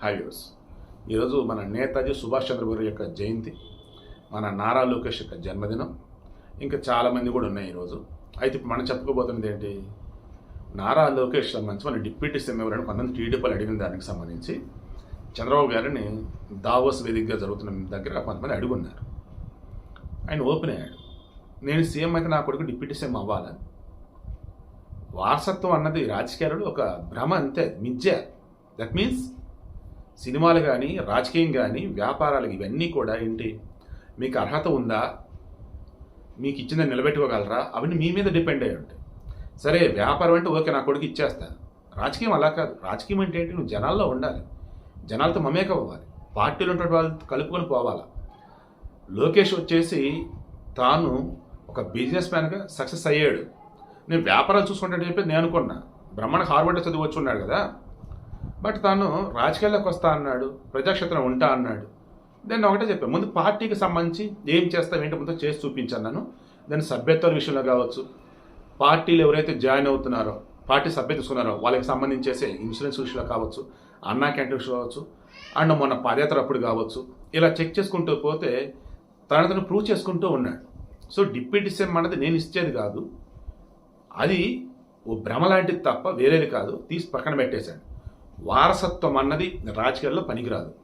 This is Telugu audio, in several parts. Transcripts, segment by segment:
హాయ్ హైవ్యూస్ ఈరోజు మన నేతాజీ సుభాష్ చంద్రబోస్ యొక్క జయంతి మన నారా లోకేష్ యొక్క జన్మదినం ఇంకా చాలామంది కూడా ఉన్నాయి ఈరోజు. అయితే ఇప్పుడు మనం చెప్పుకోబోతున్నది ఏంటి? నారా లోకేష్ సంబంధించి మన డిప్యూటీ సీఎం ఎవరైనా కొంతమంది టీడీపీలు అడిగిన దానికి సంబంధించి చంద్రబాబు గారిని దావోస్ వేదికగా జరుగుతున్న దగ్గర కొంతమంది అడుగున్నారు. ఆయన ఓపెన్ అయ్యాడు. నేను సీఎం అయితే నా కొడుకు డిప్యూటీ సీఎం అవ్వాలని వారసత్వం అన్నది రాజకీయాలలో ఒక భ్రమ అంతే మిథ్య. దట్ మీన్స్ సినిమాలు కానీ రాజకీయం కానీ వ్యాపారాలు ఇవన్నీ కూడా ఏంటి? మీకు అర్హత ఉందా? మీకు ఇచ్చిందని నిలబెట్టుకోగలరా? అవన్నీ మీ మీద డిపెండ్ అయి ఉంటాయి. సరే వ్యాపారం అంటే ఓకే నా కొడుకు ఇచ్చేస్తా. రాజకీయం అలా కాదు. రాజకీయం అంటే ఏంటి? నువ్వు జనాల్లో ఉండాలి. జనాలతో మమేకం అవ్వాలి. పార్టీలు ఉన్న వాళ్ళు కలుపుకొని పోవాలా. లోకేష్ వచ్చేసి తాను ఒక బిజినెస్ మ్యాన్గా సక్సెస్ అయ్యాడు. నేను వ్యాపారాలు చూసుకుంటానని చెప్పి నేను అనుకున్నా. బ్రహ్మాండ హార్వర్డ్ చదివి వచ్చి ఉన్నాడు కదా. బట్ తాను రాజకీయాల్లోకి వస్తా అన్నాడు ప్రజాక్షేత్రం ఉంటా అన్నాడు. దాన్ని ఒకటే చెప్పాను ముందు పార్టీకి సంబంధించి ఏం చేస్తాం ఏంటి ముందు చేసి చూపించాను దాని సభ్యత్వాల విషయంలో కావచ్చు పార్టీలు ఎవరైతే జాయిన్ అవుతున్నారో పార్టీ సభ్యత తీసుకున్నారో వాళ్ళకి సంబంధించేసే ఇన్సూరెన్స్ విషయంలో కావచ్చు అన్నా క్యాంటీన్ విషయంలో కావచ్చు అండ్ మొన్న పాదయాత్ర అప్పుడు కావచ్చు ఇలా చెక్ చేసుకుంటూ పోతే తన తను ప్రూవ్ చేసుకుంటూ ఉన్నాడు. సో డిప్యూటీ సీఎం అన్నది నేను ఇచ్చేది కాదు అది ఓ భ్రమ లాంటిది తప్ప వేరేది కాదు తీసి పక్కన పెట్టేశాడు. వారసత్వం అన్నది రాజకీయాల్లో పనికిరాదు.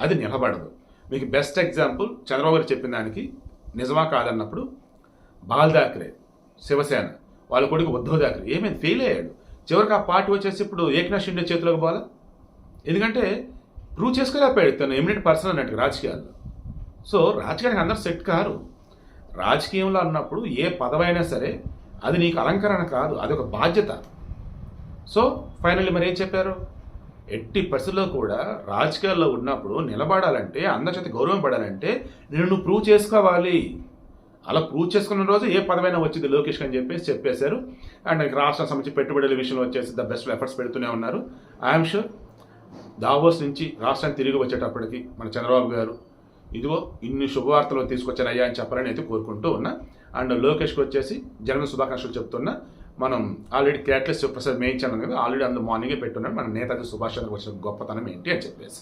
అది నిలబడదు. మీకు బెస్ట్ ఎగ్జాంపుల్ చంద్రబాబు గారు చెప్పిన దానికి నిజమా కాదన్నప్పుడు బాల్ థాకరే శివసేన వాళ్ళ కొడుకు ఉద్ధవ్ దాకరే ఏమైంది? ఫెయిల్ అయ్యాడు. చివరికి ఆ పార్టీ వచ్చేసి ఇప్పుడు ఏకనాథ్ షిండే చేతిలోకి పోవాలా? ఎందుకంటే ప్రూవ్ చేసుకోలేకపోయాడు. తను ఎమినెంట్ పర్సన్ అన్నట్టు రాజకీయాల్లో. సో రాజకీయానికి అందరూ సెట్ కారు. రాజకీయంలో అన్నప్పుడు ఏ పదవైనా సరే అది నీకు అలంకరణ కాదు. అది ఒక బాధ్యత. సో ఫైనల్లీ మరి ఏం చెప్పారు? ఎట్టి పరిస్థితుల్లో కూడా రాజకీయాల్లో ఉన్నప్పుడు నిలబడాలంటే అందరి చేత గౌరవం పడాలంటే నేను నువ్వు ప్రూవ్ చేసుకోవాలి. అలా ప్రూవ్ చేసుకున్న రోజు ఏ పదమైనా వచ్చింది లోకేష్ అని చెప్పేసి చెప్పేశారు. అండ్ రాష్ట్రం సంబంధించి పెట్టుబడుల విషయంలో వచ్చేసి ద బెస్ట్ ఎఫర్ట్స్ పెడుతూనే ఉన్నారు. ఐఎమ్ షూర్ దావోస్ నుంచి రాష్ట్రానికి తిరిగి వచ్చేటప్పటికి మన చంద్రబాబు గారు ఇదిగో ఇన్ని శుభవార్తలు తీసుకొచ్చారయ్యా అని చెప్పాలని అయితే కోరుకుంటూ ఉన్నా. అండ్ లోకేష్కి వచ్చేసి జన్మ శుభాకాంక్షలు చెప్తున్నా. మనం ఆల్రెడీ క్యాట్లెస్ ప్రసాద్ మేయించాను కదా ఆల్రెడీ అందులో మార్నింగే పెట్టున్నాడు. మన నేతాజీ సుభాష్ చంద్ర వచ్చిన గొప్పతనం ఏంటి అని చెప్పేసి.